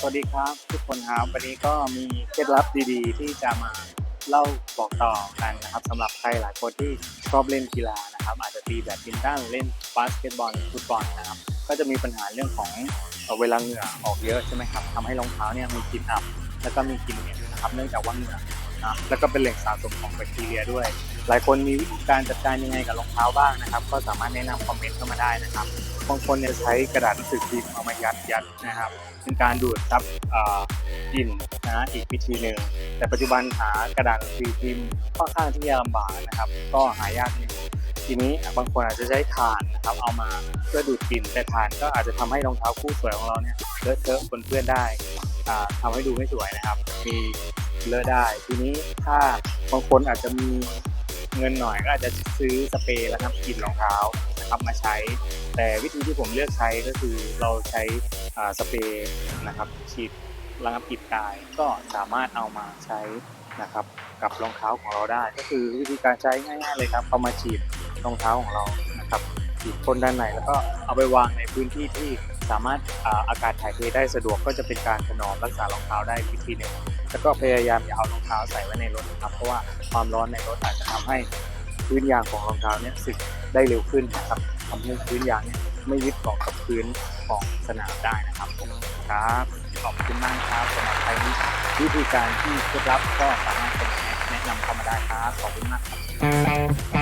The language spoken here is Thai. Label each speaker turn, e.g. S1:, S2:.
S1: สวัสดีครับทุกคนครับวันนี้ก็มีเคล็ดลับดีๆ ที่จะมาเล่าบอกต่อกันนะครับสำหรับใครหลายคนที่ชอบเล่นกีฬานะครับ อาจจะตีแบดมินตันเล่นบาสเกตบอลฟุตบอลนะครับ ก็จะมีปัญหาเรื่องของเอ่อเวลาเหงื่อออกเยอะใช่ไหมครับทำให้รองเท้าเนี่ยมีกลิ่นอับแล้วก็มีกลิ่นเหม็นนะครับเนื่องจากว่าเหงื่อนะแล้วก็เป็นแหล่งสะสมของแบคทีเรียด้วย หลายคนมีวิธีการจัดการยังไงกับรองเท้าบ้างนะครับ ก็สามารถแนะนำคอมเมนต์เข้ามาได้นะครับบางคนเนี่ยใช้กระดาษหนังสือพิมพ์เอามายัดยัดนะครับเป็นการดูดซับอ่อกลิ่นนะฮะอีกวิธีหนึ่งแต่ปัจจุบันหากระดาษหนังสือพิมพ์ค่อนข้างที่จะลำบากนะครับ ก็หายากนิดทีนี้บางคนอาจจะใช้ถ่านนะครับเอามาเพื่อดูดกลิ่นแต่ถ่านก็อาจจะทำให้รองเท้าคู่สวยของเราเนี่ยเลอะเทอะปนเปื้อนได้อ่าทำให้ดูไม่สวยนะครับ มีเลอะได้ ทีนี้ถ้าบางคนอาจจะมี เงินหน่อยก็อาจจะซื้อสเปรย์ระงับกลิ่นรองเท้านะครับมาใช้ แต่วิธีที่ผมเลือกใช้ก็คือเราใช้สเปรย์นะครับฉีดระงับกลิ่นกายก็สามารถเอามาใช้นะครับกับรองเท้าของเราได้ ก็คือวิธีการใช้ง่ายๆเลยครับเอามาฉีดรองเท้าของเรานะครับฉีดพ่นด้านในแล้วก็เอาไปวางในพื้นที่ที่สามารถอาอากาศถ่ายเทได้สะดวกก็จะเป็นการถนอมรักษารองเท้าได้วิธีหนึ่ง แล้วก็พยายามอย่าเอารองเท้าใส่ไว้ในรถนะครับ เพราะว่าความร้อนในรถอาจจะทำให้พื้นยางของรองเท้าเนี่ยสึกได้เร็วขึ้นนะครับทำให้พื้นยางเนี่ยไม่ยึดเกาะกับพื้นของสนามได้นะครับครับขอบคุณมากครับสำหรับใครที่วิธีการที่เคล็ดลับก็สามารถเป็นแนะนำเข้ามาได้ครับขอบคุณมากครับ